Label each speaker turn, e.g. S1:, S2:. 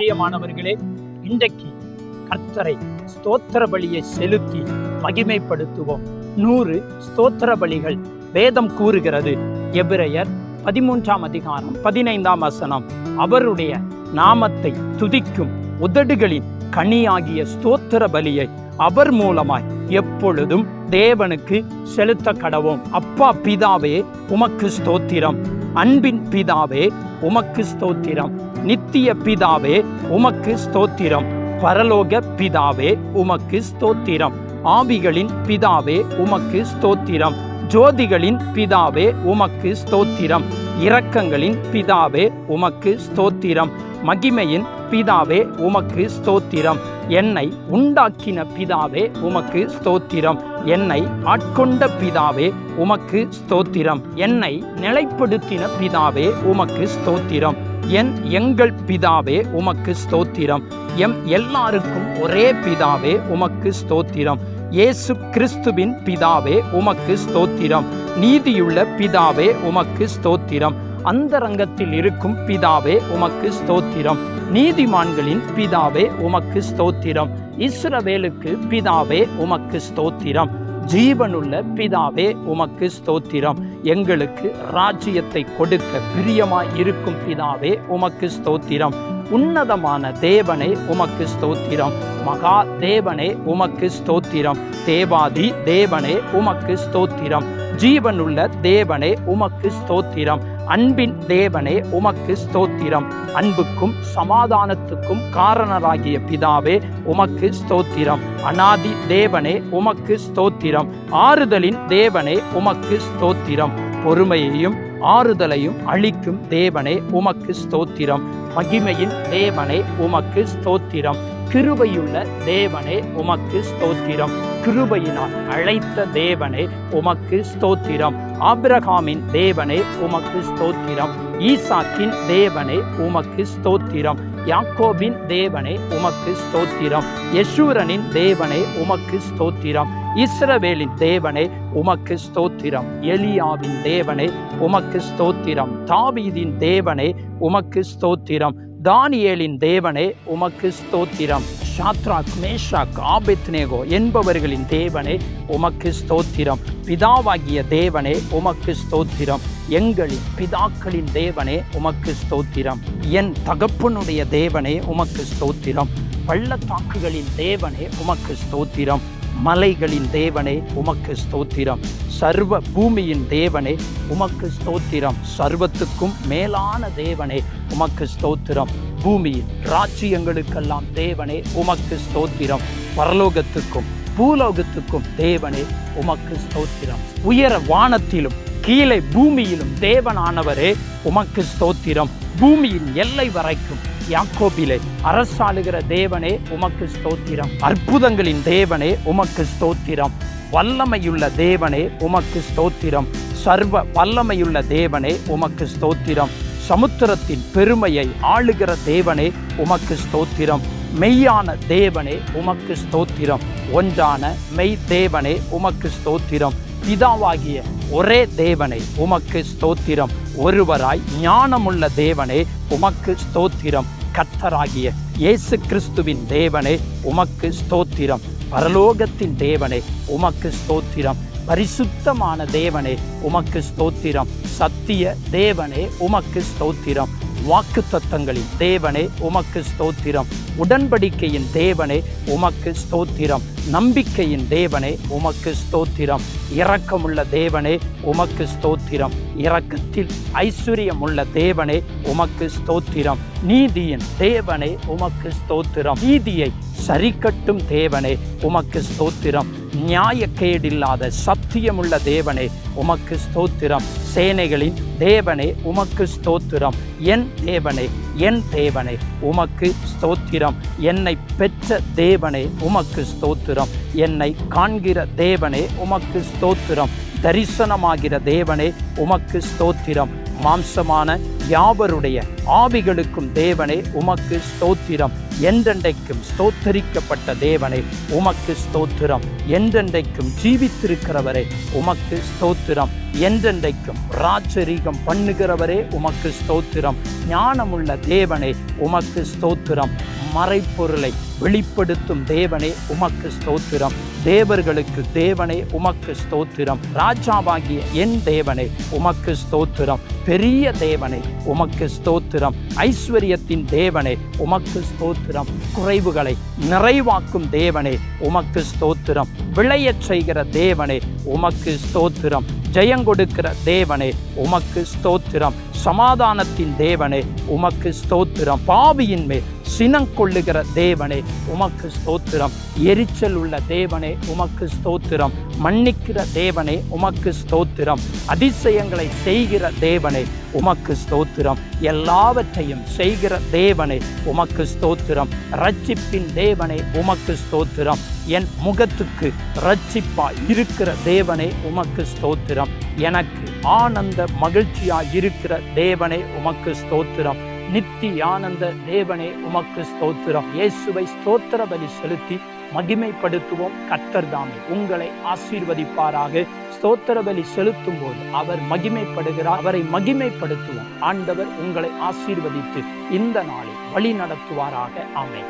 S1: பிரியமானவர்களே இன்றைக்கு கர்த்தரை ஸ்தோத்திர பலியை செலுத்தி மகிமைப்படுத்துவோம். நூறு ஸ்தோத்திர பலிகள் வேதம் கூறுகிறது. எபிரையர் பதிமூன்றாம் அதிகாரம் பதினைந்தாம் வசனம். அவருடைய நாமத்தை துதிக்கும் உதடுகளின் கனியாகிய ஸ்தோத்திர பலியை அவர் மூலமாய் எப்பொழுதும் தேவனுக்கு செலுத்த கடவோம் அப்பா பிதாவே உமக்கு ஸ்தோத்திரம். அன்பின் பிதாவே உமக்கு ஸ்தோத்திரம். நித்திய பிதாவே உமக்கு ஸ்தோத்திரம். பரலோக பிதாவே உமக்கு ஸ்தோத்திரம். ஆவிகளின் பிதாவே உமக்கு ஸ்தோத்திரம். ஜோதிகளின் பிதாவே உமக்கு ஸ்தோத்திரம். இரக்கங்களின் பிதாவே உமக்கு ஸ்தோத்திரம். மகிமையின் பிதாவே உமக்கு ஸ்தோத்திரம். என்னை உண்டாக்கின பிதாவே உமக்கு ஸ்தோத்திரம். என்னை ஆட்கொண்ட பிதாவே உமக்கு ஸ்தோத்திரம். என்னை நிலைப்படுத்தின பிதாவே உமக்கு ஸ்தோத்திரம். என் எங்கள் பிதாவே உமக்கு ஸ்தோத்திரம். எம் எல்லாருக்கும் ஒரே பிதாவே உமக்கு ஸ்தோத்திரம். இயேசு கிறிஸ்துவின் பிதாவே உமக்கு ஸ்தோத்திரம். நீதியுள்ள பிதாவே உமக்கு ஸ்தோத்திரம். அந்தரங்கத்தில் இருக்கும் பிதாவே உமக்கு ஸ்தோத்திரம். நீதிமான்களின் பிதாவே உமக்கு ஸ்தோத்திரம். இஸ்ரவேலுக்கு பிதாவே உமக்கு ஸ்தோத்திரம். ஜீவனுள்ள பிதாவே உமக்கு ஸ்தோத்திரம். எங்களுக்கு ராஜ்யத்தை கொடுக்க பிரியமாய் இருக்கும் பிதாவே உமக்கு ஸ்தோத்திரம். உன்னதமான தேவனே உமக்கு ஸ்தோத்திரம். மகா தேவனே உமக்கு ஸ்தோத்திரம். தேவாதி தேவனே உமக்கு ஸ்தோத்திரம். ஜீவனுள்ள தேவனே உமக்கு ஸ்தோத்திரம். அன்பின் தேவனே உமக்கு ஸ்தோத்திரம். அன்புக்கும் சமாதானத்துக்கும் காரணராகிய பிதாவே உமக்கு ஸ்தோத்திரம். அனாதி தேவனே உமக்கு ஸ்தோத்திரம். ஆறுதலின் தேவனே உமக்கு ஸ்தோத்திரம். பொறுமையையும் ஆறுதலையும் அளிக்கும் தேவனே உமக்கு ஸ்தோத்திரம். மகிமையின் தேவனே உமக்கு ஸ்தோத்திரம். கிருபையுள்ள தேவனே உமக்கு ஸ்தோத்திரம். கிருபையினால் அழைத்த தேவனே உமக்கு ஸ்தோத்திரம். ஆபிரகாமின் தேவனே உமக்கு ஸ்தோத்திரம். ஈசாக்கின் தேவனே உமக்கு ஸ்தோத்திரம். யாக்கோபின் தேவனே உமக்கு ஸ்தோத்திரம். யசூரனின் தேவனே உமக்கு ஸ்தோத்திரம். இஸ்ரவேலின் தேவனே உமக்கு ஸ்தோத்திரம். எலியாவின் தேவனே உமக்கு ஸ்தோத்திரம். தாவீதின் தேவனே உமக்கு ஸ்தோத்திரம். தானியேலின் தேவனே உமக்கு ஸ்தோத்திரம். ஷாத்ராக் மேஷாக் ஆபெத்னேகோ என்பவர்களின் தேவனே உமக்கு ஸ்தோத்திரம். பிதாவாகிய தேவனே உமக்கு ஸ்தோத்திரம். எங்களின் பிதாக்களின் தேவனே உமக்கு ஸ்தோத்திரம். என் தகப்பனுடைய தேவனே உமக்கு ஸ்தோத்திரம். பள்ளத்தாக்குகளின் தேவனே உமக்கு ஸ்தோத்திரம். மலைகளின் தேவனே உமக்கு ஸ்தோத்திரம். சர்வ பூமியின் தேவனே உமக்கு ஸ்தோத்திரம். சர்வத்துக்கும் மேலான தேவனே உமக்கு ஸ்தோத்திரம். பூமியின் ராஜ்யங்களுக்கெல்லாம் தேவனே உமக்கு ஸ்தோத்திரம். பரலோகத்துக்கும் பூலோகத்துக்கும் தேவனே உமக்கு ஸ்தோத்திரம். உயர வானத்திலும் கீழே பூமியிலும் தேவனானவரே உமக்கு ஸ்தோத்திரம். பூமியின் எல்லை வரைக்கும் யாக்கோபிலே அரசாளுகிற தேவனே உமக்கு ஸ்தோத்திரம். அற்புதங்களின் தேவனே உமக்கு ஸ்தோத்திரம். வல்லமையுள்ள தேவனே உமக்கு ஸ்தோத்திரம். சர்வ வல்லமையுள்ள தேவனே உமக்கு ஸ்தோத்திரம். சமுத்திரத்தின் பெருமையை ஆளுகிற தேவனே உமக்கு ஸ்தோத்திரம். மெய்யான தேவனே உமக்கு ஸ்தோத்திரம். ஒன்றான மெய் தேவனே உமக்கு ஸ்தோத்திரம். பிதாவாகிய ஒரே தேவனே உமக்கு ஸ்தோத்திரம். ஒருவராய் ஞானமுள்ள தேவனே உமக்கு ஸ்தோத்திரம். கத்தராகிய இயேசு கிறிஸ்துவின் தேவனே உமக்கு ஸ்தோத்திரம். பரலோகத்தின் தேவனே உமக்கு ஸ்தோத்திரம். பரிசுத்தமான தேவனே உமக்கு ஸ்தோத்திரம். சத்திய தேவனே உமக்கு ஸ்தோத்திரம். வாக்கு தத்தங்களின் தேவனே உமக்கு ஸ்தோத்திரம். உடன்படிக்கையின் தேவனே உமக்கு ஸ்தோத்திரம். நம்பிக்கையின் தேவனே உமக்கு ஸ்தோத்திரம். இரக்கமுள்ள தேவனே உமக்கு ஸ்தோத்திரம். இரக்கத்தில் ஐஸ்வர்யமுள்ள தேவனே உமக்கு ஸ்தோத்திரம். நீதியின் தேவனே உமக்கு ஸ்தோத்திரம். நீதியை சரிக்கட்டும் தேவனே உமக்கு ஸ்தோத்திரம். நியாயக்கேடில்லாத சத்தியமுள்ள தேவனே உமக்கு ஸ்தோத்திரம். சேனைகளின் தேவனே உமக்கு ஸ்தோத்திரம். என் தேவனே என் தேவனே உமக்கு ஸ்தோத்திரம். என்னை பெற்ற தேவனே உமக்கு ஸ்தோத்திரம். என்னை காண்கிற தேவனே உமக்கு ஸ்தோத்திரம். தரிசனமாகிற தேவனே உமக்கு ஸ்தோத்திரம். மாம்சமான யாவருடைய ஆவிகளுக்கும் தேவனே உமக்கு ஸ்தோத்திரம். என்றென்றைக்கும் ஸ்தோத்தரிக்கப்பட்ட தேவனே உமக்கு ஸ்தோத்திரம். என்றென்றைக்கும் ஜீவித்திருக்கிறவரே உமக்கு ஸ்தோத்திரம். என்றென்றைக்கும் ராஜரீகம் பண்ணுகிறவரே உமக்கு ஸ்தோத்திரம். ஞானமுள்ள தேவனே உமக்கு ஸ்தோத்திரம். மறைப்பொருளை வெளிப்படுத்தும் தேவனே உமக்கு ஸ்தோத்திரம். தேவர்களுக்கு தேவனே உமக்கு ஸ்தோத்திரம். ராஜாவாகிய என் தேவனே உமக்கு ஸ்தோத்திரம். பெரிய தேவனே உமக்கு ஸ்தோத்திரம். ஐஸ்வர்யத்தின் தேவனே உமக்கு ஸ்தோத்திரம். குறைவுகளை நிறைவாக்கும் தேவனே உமக்கு ஸ்தோத்திரம். விளையச் செய்கிற தேவனே உமக்கு ஸ்தோத்திரம். ஜெயங்கொடுக்கிற தேவனே உமக்கு ஸ்தோத்திரம். சமாதானத்தின் தேவனே உமக்கு ஸ்தோத்திரம். பாவியின் மேல் சினங்கொள்ளுகிற தேவனே உமக்கு ஸ்தோத்திரம். எரிச்சல் உள்ள தேவனே உமக்கு ஸ்தோத்திரம். மன்னிக்கிற தேவனே உமக்கு ஸ்தோத்திரம். அதிசயங்களை செய்கிற தேவனே உமக்கு ஸ்தோத்திரம். எல்லாவற்றையும் செய்கிற தேவனே உமக்கு ஸ்தோத்திரம். ரட்சிப்பின் தேவனே உமக்கு ஸ்தோத்திரம். என் முகத்துக்கு ரட்சிப்பா இருக்கிற தேவனே உமக்கு ஸ்தோத்திரம். எனக்கு ஆனந்த மகிழ்ச்சியா இருக்கிற தேவனே உமக்கு ஸ்தோத்திரம். நித்தியானந்த தேவனே உமக்கு ஸ்தோத்திரம். இயேசுவை ஸ்தோத்திர பலி செலுத்தி மகிமைப்படுத்துவோம். கர்த்தர் தாமே உங்களை ஆசீர்வதிப்பாராக. ஸ்தோத்திர பலி செலுத்தும் போது அவர் மகிமைப்படுகிறார் அவரை மகிமைப்படுத்துவோம். ஆண்டவர் உங்களை ஆசீர்வதித்து இந்த நாளை வழி நடத்துவாராக. ஆமே